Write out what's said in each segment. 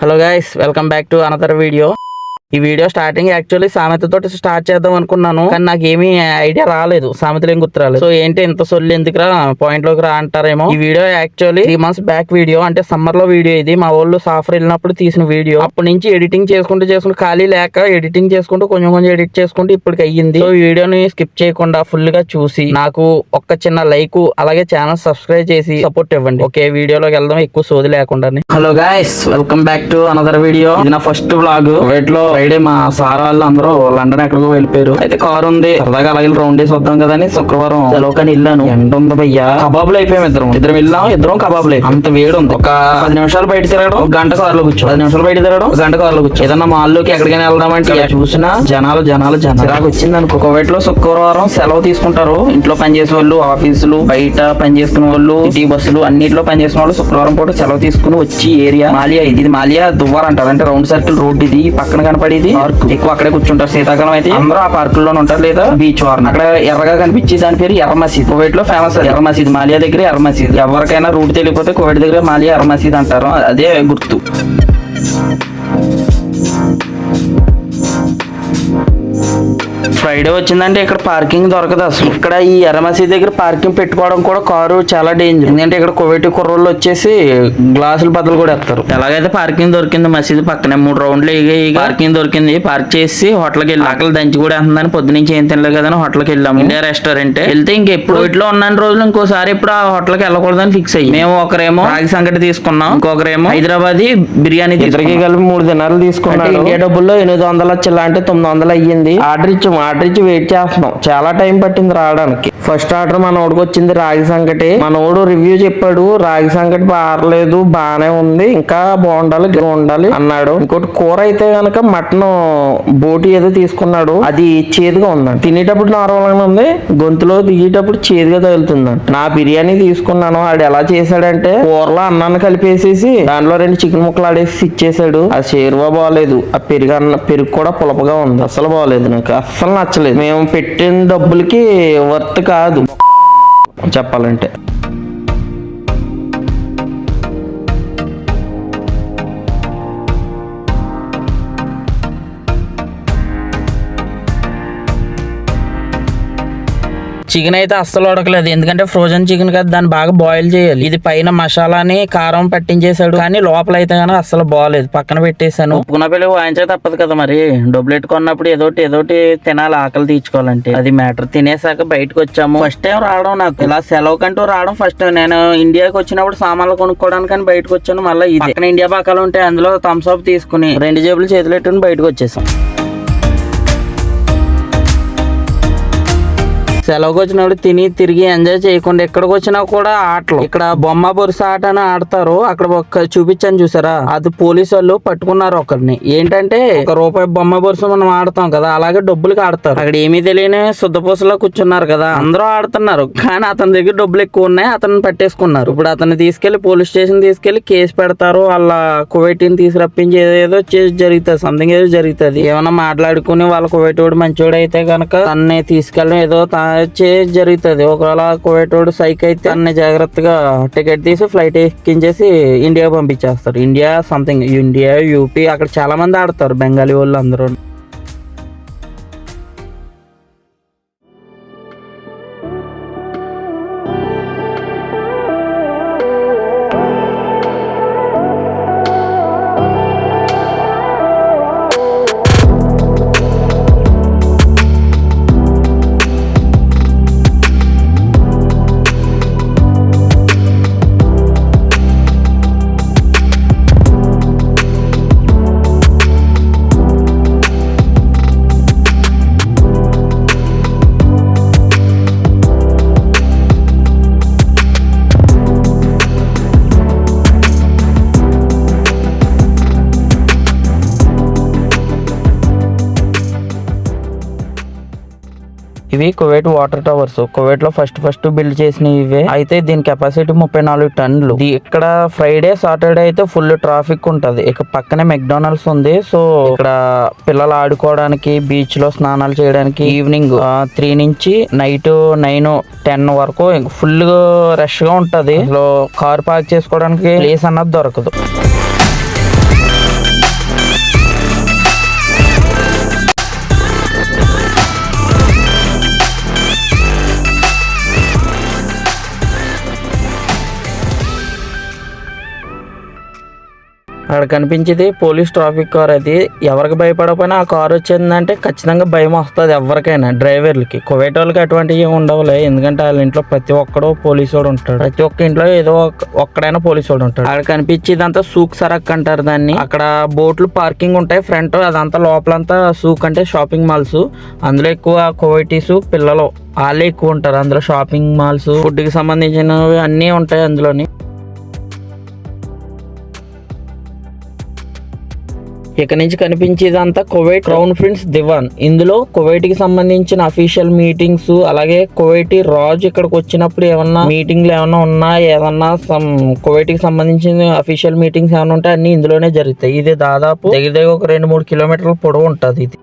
Hello guys welcome back to another video ఈ video starting actually సామెతతో start చేద్దాం అనుకున్నాను. కానీ నాకు ఏమీ ఐడియా రాలేదు. సామెతలు ఏం గుర్తు రాలేదు సో ఏంటి ఇంత సొల్లు ఎందుకురా పాయింట్లోకి రా అంటారేమో. ఈ video actually three months back video అంటే సమ్మర్లో వీడియో ఇది. మా వాళ్ళు సాఫర్ వెళ్ళినప్పుడు తీసిన వీడియో అప్పటి నుంచి ఎడిటింగ్ చేసుకుంటూ చేసుకుంటూ ఖాళీ లేక ఎడిటింగ్ చేసుకుంటూ కొంచెం కొంచెం ఎడిట్ చేసుకుంటూ ఇప్పటికి అయ్యింది. సో ఈ వీడియోని స్కిప్ చేయకుండా ఫుల్గా చూసి నాకు ఒక్క చిన్న లైక్ అలాగే ఛానల్ సబ్స్క్రైబ్ చేసి సపోర్ట్ ఇవ్వండి. ఓకే వీడియోలోకి వెళ్దాం. ఎక్కువ సోది లేకుండా hello guys welcome back to another video ఇది నా ఫస్ట్ బ్లాగ్ వీటిలో లో ఫ్రైడే మా సార్ వాళ్ళు అందరూ లండన్ ఎక్కడికో వెళ్ళిపోయారు. అయితే కార్ ఉంది. సరదాగా అలాగే రౌండ్ వేసి వద్దాం కదా అని శుక్రవారం సెలవుకని వెళ్ళాను. ఎండ ఉంది భయ్యా? కబాబులు అయిపోయాం ఇద్దరం. ఇద్దరం వెళ్ళాం. ఇద్దరం కబాబులు. అంత వేడి ఉంది. ఒక పది నిమిషాలు బయట తిరగడం ఒక గంట కార్లో కూర్చో పది నిమిషాలు బయట తిరగడం ఒక గంట కార్లో కూర్చో ఏదన్నా మాల్లోకి ఎక్కడికైనా వెళ్దామంటే ఇలా చూసినా జనాలు జనాలు జనాలు. వచ్చింది అనుకో కువైట్లో శుక్రవారం సెలవు తీసుకుంటారు. ఇంట్లో పని చేసే వాళ్ళు ఆఫీసులు బయట పని చేసుకునే వాళ్ళు సిటీ బస్సులు అన్నిట్లో పని చేసిన వాళ్ళు శుక్రవారం పూట సెలవు తీసుకుని వచ్చి ఏరియా మాలియా ఇది. ఇది మాలియా దువ్వార్ అంటారు. అంటే రౌండ్ సర్కిల్ రోడ్ ఇది. పక్కన పార్క్. ఎక్కువ అక్కడే కూర్చుంటారు. శీతాకాలం అయితే అందరూ ఆ పార్క్లోనే ఉంటారు లేదా? బీచ్ వారం అక్కడ ఎర్రగా కనిపించే దాని పేరు ఎర్ర మసీద్. కువైట్లో ఫేమస్ ఎర్ర మసీద్. మాలియా దగ్గర ఎర్ర మసీద్. ఎవరికైనా రూట్ తెలియకపోతే కువైట్ దగ్గర మాలియా ఎర్ర మసీద్ అంటారు. అదే గుర్తు. ఫ్రైడే వచ్చిందంటే ఇక్కడ పార్కింగ్ దొరకదు అసలు. ఇక్కడ ఈ ఎర్ర మసీద్ దగ్గర పార్కింగ్ పెట్టుకోవడం కూడా కారు చాలా డేంజర్ ఎందుకంటే ఇక్కడ కోవిడ్ కుర్రోళ్ళు వచ్చేసి గ్లాసులు బదులు కూడా ఎత్తారు. ఎలాగైతే పార్కింగ్ దొరికింది మసీద్ పక్కనే మూడు రౌండ్లు పార్కింగ్ దొరికింది. పార్క్ చేసి హోటల్కి వెళ్ళి ఆకలి దంచి కూడా వేస్తుందని పొద్దు నుంచి ఏం తినలేదు కదా హోటల్కి వెళ్ళాము. India restaurant. వెళ్తే ఇంకెప్పుడు ఇట్లో ఉన్న రోజులు ఇంకోసారి ఇప్పుడు ఆ హోటల్కి వెళ్ళకూడదని ఫిక్స్ అయ్యి. మేము ఒకరేమో రాగి సంగటి తీసుకున్నాం. ఇంకొకరేమో హైదరాబాద్ బిర్యానీ ఇద్దరికి కలిపి మూడు దినాలు తీసుకున్నాం ఇండియా డబ్బుల్లో ఎనిమిది వందల చిల్ల అంటే తొమ్మిది వందలు అయ్యింది. ఆర్డర్ ఇచ్చాం ఆర్డర్ ఇచ్చి వెయిట్ చేస్తున్నాం. చాలా టైం పట్టింది రావడానికి. ఫస్ట్ ఆర్డర్ మన ఓడికి వచ్చింది రాగి సంకటి మనోడు రివ్యూ చెప్పాడు రాగి సంగటి బాగలేదు బాగానే ఉంది ఇంకా బాగుండాలి ఉండాలి అన్నాడు. ఇంకోటి కూర అయితే గనక మటన్ బోటి ఏదో తీసుకున్నాడు అది చేదుగా ఉందండి తినేటప్పుడు నార్మల్ గానే ఉంది గొంతులో దిగేటప్పుడు చేదుగా తగులుతుందండి నా బిర్యానీ తీసుకున్నాను ఆడు ఎలా చేశాడంటే కూరలో అన్నాన్ని కలిపేసేసి దాంట్లో రెండు చికెన్ ముక్కలు ఆడేసి ఇచ్చేసాడు ఆ చేరువా బాగాలేదు ఆ పెరుగు అన్న పెరుగు కూడా పులపగా ఉంది అసలు బాగాలేదు నాకు. అసలు నచ్చ నచ్చలేదు మేము పెట్టిన డబ్బులకి వర్త్ కాదు. చెప్పాలంటే. చికెన్ అయితే అస్సలు ఉడకలేదు. ఎందుకంటే ఫ్రోజన్ చికెన్ కదా దాన్ని బాగా బాయిల్ చేయాలి. ఇది పైన మసాలాని కారం పట్టించేశాడు కానీ లోపల అయితే కానీ అస్సలు బాగాలేదు పక్కన పెట్టేశాను. ఉప్పుకున్న పిల్లలు వాయించక తప్పదు కదా మరి. డబ్బులు కొన్నప్పుడు ఏదోటి ఏదోటి తినాలి ఆకలి తీర్చుకోవాలంటే. అది మ్యాటర్ తినేసాక బయటకు వచ్చాము. ఫస్ట్ టైం రావడం నాకు. ఇలా సెలవు కంటూ రావడం ఫస్ట్ నేను ఇండియాకి వచ్చినప్పుడు సామాన్లు కొనుక్కోవడానికి కానీ బయటకు వచ్చాను. మళ్ళీ ఇది పక్కన ఇండియా పక్కలు ఉంటే అందులో థమ్స్ అప్ తీసుకుని రెండు జేబులు చేతులు పెట్టుకుని బయటకు వచ్చేసాం. సెలవుకి వచ్చినప్పుడు తిని తిరిగి ఎంజాయ్ చేయకుండా ఎక్కడికి వచ్చినా కూడా ఆటలు. ఇక్కడ బొమ్మ బొరుస ఆట అని ఆడతారు. అక్కడ ఒక చూపించాను చూసారా? అది పోలీసు వాళ్ళు పట్టుకున్నారు ఒకరిని. ఏంటంటే ఒక రూపాయి బొమ్మ బొరుస మనం ఆడతాం కదా అలాగే డబ్బులకి ఆడతారు. అక్కడ ఏమీ తెలియని శుద్ధపూసలో కూర్చున్నారు కదా అందరూ ఆడుతున్నారు. కానీ అతని దగ్గర డబ్బులు ఎక్కువ ఉన్నాయి అతను పట్టేసుకున్నారు. ఇప్పుడు అతన్ని తీసుకెళ్ళి పోలీస్ స్టేషన్ తీసుకెళ్ళి కేసు పెడతారు. వాళ్ళ కువైటీని తీసుకురప్పించి ఏదేదో చేసి జరుగుతుంది సంథింగ్ ఏదో జరుగుతుంది. ఏమైనా మాట్లాడుకుని వాళ్ళ కువైట్ వాడు మంచోడు అయితే కనుక తన్ని తీసుకెళ్ళడం ఏదో చేంజ్ జరుగుతుంది. ఒకవేళ కువైట్ వాడు సైక్ అయితే అన్ని జాగ్రత్తగా టికెట్ తీసి ఫ్లైట్ ఎక్కించేసి ఇండియా పంపించేస్తారు. ఇండియా సంథింగ్ ఇండియా యూపీ అక్కడ చాలా మంది ఆడతారు బెంగాలీ వాళ్ళు అందరూ ఇవి కువైట్ వాటర్ టవర్స్. కువైట్లో ఫస్ట్ ఫస్ట్ బిల్డ్ చేసిన ఇవే. అయితే దీని కెపాసిటీ ముప్పై నాలుగు టన్నులు. ఇక్కడ ఫ్రైడే సాటర్డే అయితే ఫుల్ ట్రాఫిక్ ఉంటది. ఇక పక్కనే మెక్డోనల్డ్స్ ఉంది. సో ఇక్కడ పిల్లలు ఆడుకోవడానికి బీచ్లో స్నానాలు చేయడానికి ఈవినింగ్ త్రీ నుంచి నైట్ నైన్ టెన్ వరకు ఫుల్ రష్గా ఉంటది. అసలు కార్ పార్క్ చేసుకోవడానికి ప్లేస్ అన్నది దొరకదు. అక్కడ కనిపించేది పోలీస్ ట్రాఫిక్ కార్ అది. ఎవరికి భయపడకపోయినా ఆ కార్ వచ్చిందంటే ఖచ్చితంగా భయం వస్తుంది ఎవరికైనా డ్రైవర్లకి. కువైట్ వాళ్ళకి అటువంటివి ఏమి ఉండవులే. ఎందుకంటే వాళ్ళ ఇంట్లో ప్రతి ఒక్కడు పోలీసు వాడు ఉంటాడు. ప్రతి ఒక్క ఇంట్లో ఏదో ఒక- ఒక్కడైనా పోలీసు వాడు ఉంటాడు. అక్కడ కనిపించేదంతా సూక్ సరక్ అంటారు దాన్ని. అక్కడ బోట్లు పార్కింగ్ ఉంటాయి ఫ్రంట్. అదంతా లోపలంతా సూక్ అంటే షాపింగ్ మాల్స్. అందులో ఎక్కువ కువైటీస్ పిల్లలు వాళ్ళే ఎక్కువ ఉంటారు. అందులో షాపింగ్ మాల్స్ ఫుడ్కి సంబంధించినవి అన్నీ ఉంటాయి అందులోని. ఇక నుంచి కనిపించేదంతా కువైట్ క్రౌన్ ప్రిన్స్ దివాన్. ఇందులో కువైట్కి సంబంధించిన అఫీషియల్ మీటింగ్స్ అలాగే కువైటి రాజు ఇక్కడికి వచ్చినప్పుడు ఏమన్నా మీటింగ్లు ఏమన్నా ఉన్నా ఏమన్నా సమ్ కువైట్కి సంబంధించిన అఫీషియల్ మీటింగ్స్ ఏమైనా ఉంటే అన్ని ఇందులోనే జరుగుతాయి. ఇది దాదాపు దగ్గర దగ్గర ఒక రెండు మూడు కిలోమీటర్ల పొడవు ఉంటుంది ఇది.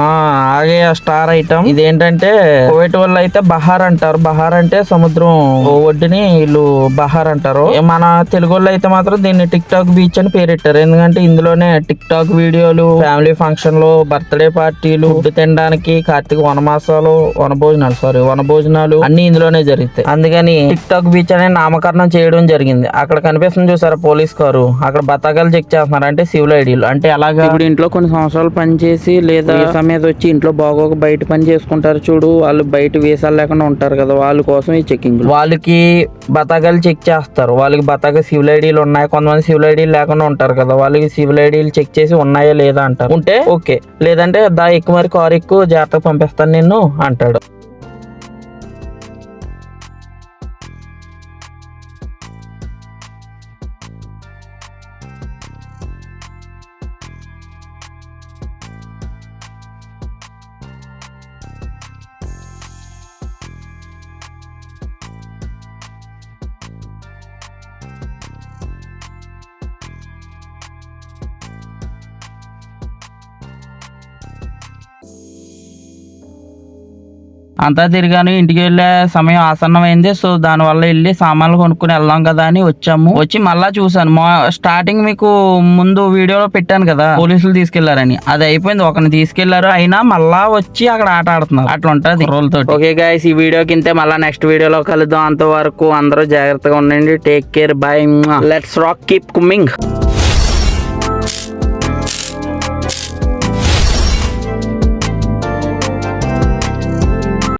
ఆగే స్టార్ ఐటమ్. ఇదేంటంటే కువైట్ వాళ్ళు అయితే బహార్ అంటారు. బహార్ అంటే సముద్రం ఒడ్డుని వీళ్ళు బహార్ అంటారు. మన తెలుగు వాళ్ళు అయితే మాత్రం దీన్ని టిక్ టాక్ బీచ్ అని పేరెట్టారు. ఎందుకంటే ఇందులోనే టిక్ టాక్ వీడియోలు ఫ్యామిలీ ఫంక్షన్లు బర్త్డే పార్టీలు ఫుడ్ తినడానికి కార్తీక వనమాసాలు వనభోజనాలు సారీ వనభోజనాలు అన్ని ఇందులోనే జరుగుతాయి. అందుకని టిక్ టాక్ బీచ్ అనే నామకరణం చేయడం జరిగింది. అక్కడ కనిపిస్తుంది చూసారా పోలీస్ కారు. అక్కడ బతాకాలు చెక్ చేస్తున్నారు అంటే సివిల్ ఐడీలు. అంటే అలాగా ఇప్పుడు ఇంట్లో కొన్ని సంవత్సరాలు పనిచేసి లేదా మీద వచ్చి ఇంట్లో బాగోక బయట పని చేసుకుంటారు చూడు. వాళ్ళు బయట వీసాలు లేకుండా ఉంటారు కదా వాళ్ళ కోసం ఈ చెకింగ్ వాళ్ళకి బతాకాలు చెక్ చేస్తారు. వాళ్ళకి బతాక సివిల్ ఐడీలు ఉన్నాయి? కొంతమంది సివిల్ ఐడీలు లేకుండా ఉంటారు కదా వాళ్ళకి సివిల్ ఐడీలు చెక్ చేసి ఉన్నాయా లేదా అంటారు. ఉంటే? ఓకే. లేదంటే దా ఎక్కువ మరి కారు ఎక్కువ జాగ్రత్తగా పంపిస్తాను నిన్ను అంటాడు. అంతా తిరిగాను ఇంటికి వెళ్ళే సమయం ఆసన్నమైంది. సో దాని వల్ల వెళ్ళి సామాన్లు కొనుక్కుని వెళ్దాం కదా అని వచ్చాము. వచ్చి మళ్ళా చూసాను మా స్టార్టింగ్ మీకు ముందు వీడియోలో పెట్టాను కదా పోలీసులు తీసుకెళ్ళారని. అది అయిపోయింది. ఒకరిని తీసుకెళ్ళారు. అయినా మళ్ళా వచ్చి అక్కడ ఆట ఆడుతున్నారు. అట్లా ఉంటుంది రోల్తో ఓకే గాయస్ ఈ వీడియో కింద మళ్ళా నెక్స్ట్ వీడియోలో కలుద్దాం. అంతవరకు అందరూ జాగ్రత్తగా ఉండండి. Take care bye let's rock keep కుమ్మింగ్